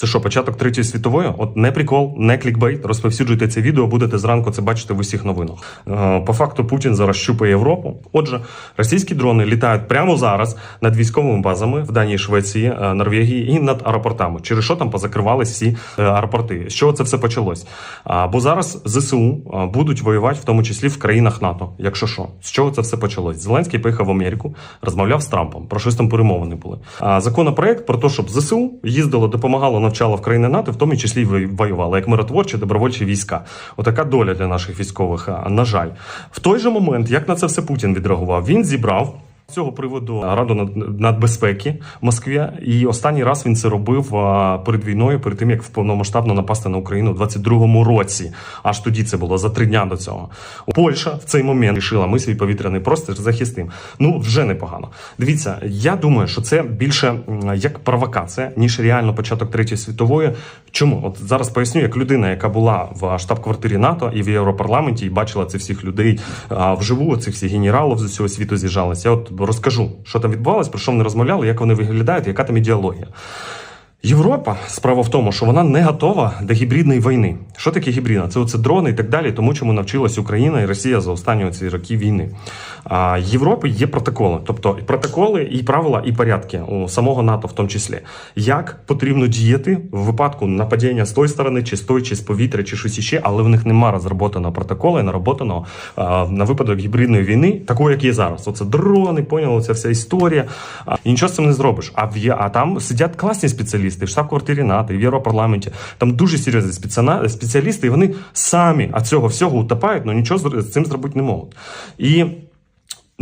Це що, початок третьої світової? От не прикол, не клікбейт. Розповсюджуйте це відео, будете зранку це бачити в усіх новинах. Е, По факту Путін зараз щупає Європу. Отже, російські дрони літають прямо зараз над військовими базами в Данії, Швеції, е, Норвегії і над аеропортами. Через що там позакривались всі е, аеропорти? З чого це все почалось? Бо зараз ЗСУ будуть воювати, в тому числі в країнах НАТО. Якщо що, з чого це все почалось? Зеленський поїхав в Америку, розмовляв з Трампом. Про щось там перемовини були. А законопроект про те, щоб ЗСУ їздило, допомагало, навчало в країни НАТО, в тому числі й вою- як миротворчі добровольчі війська. Отака доля для наших військових. На жаль, в той же момент, як на це все Путін відреагував, він зібрав. Цього приводу раду над- нацбезпеки в Москві, і останній раз він це робив перед війною, перед тим як повномасштабно напасти на Україну у 22-му році. Аж тоді це було за три дня до цього. Польща в цей момент рішила, ми свій повітряний простір захистимо. Ну вже непогано. Дивіться, я думаю, що це більше як провокація, ніж реально початок третьої світової. Чому? От зараз поясню, як людина, яка була в штаб-квартирі НАТО і в Європарламенті, і бачила цих всіх людей вживу, цих всіх генералів з усього світу з'їжджалися. От розкажу, що там відбувалось, про що вони розмовляли, як вони виглядають, яка там ідеологія. Європа справа в тому, що вона не готова до гібридної війни. Що таке гібридна? Це оце дрони і так далі, тому чому навчилась Україна і Росія за останні ці роки війни. А Європи є протоколи, тобто і протоколи, і правила, і порядки у самого НАТО, в тому числі, як потрібно діяти в випадку нападіння з тої сторони, чи з тої, чи з повітря, чи щось іще, але в них нема розроботаного протоколу і нароботаного а, на випадок гібридної війни, такої, як є зараз. Оце дрони, поняли, ця вся історія. А, і нічого з цим не зробиш. А в а там сидять класні спеціалісти в штаб-квартирі НАТО, і в Європарламенті. Там дуже серйозні спеціалісти, і вони самі від цього всього утопають, але нічого з цим зробити не можуть. І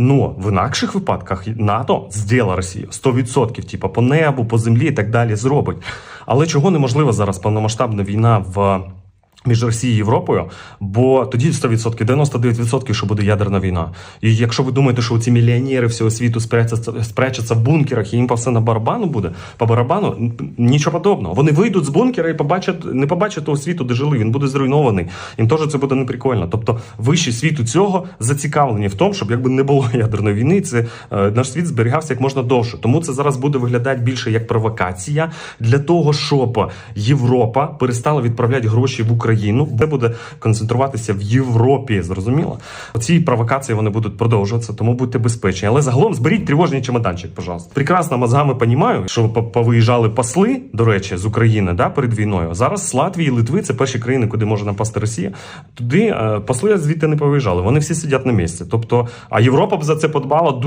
Ну, в інакших випадках НАТО зділа Росію 100%, типу по небу, по землі і так далі зробить. Але чого неможлива зараз повномасштабна війна в. Між Росією і Європою, бо тоді 100%, 99%, що буде ядерна війна. І якщо ви думаєте, що ці мільйонери всього світу спрячаться, спрячаться в бункерах і їм по все на барабану буде, по барабану нічого подобного. Вони вийдуть з бункера і побачать, не побачать того світу, де жили. Він буде зруйнований. Їм теж це буде неприкольно. Тобто, вищі світу цього зацікавлені в тому, щоб якби не було ядерної війни, це е, наш світ зберігався як можна довше. Тому це зараз буде виглядати більше як провокація для того, щоб Європа перестала відправляти гроші в Україну. Це буде концентруватися в Європі. Зрозуміло? Ці провокації вони будуть продовжуватися, тому будьте безпечні. Але загалом зберіть тривожний чемоданчик, пожалуйста. Прекрасно мозгами понімаю, що по- повиїжджали посли, до речі, з України да, перед війною. Зараз з Латвії Литви це перші країни, куди може напасти Росія. Туди е, посли звідти не повиїжджали. Вони всі сидять на місці. Тобто, а Європа б за це подбала дуже.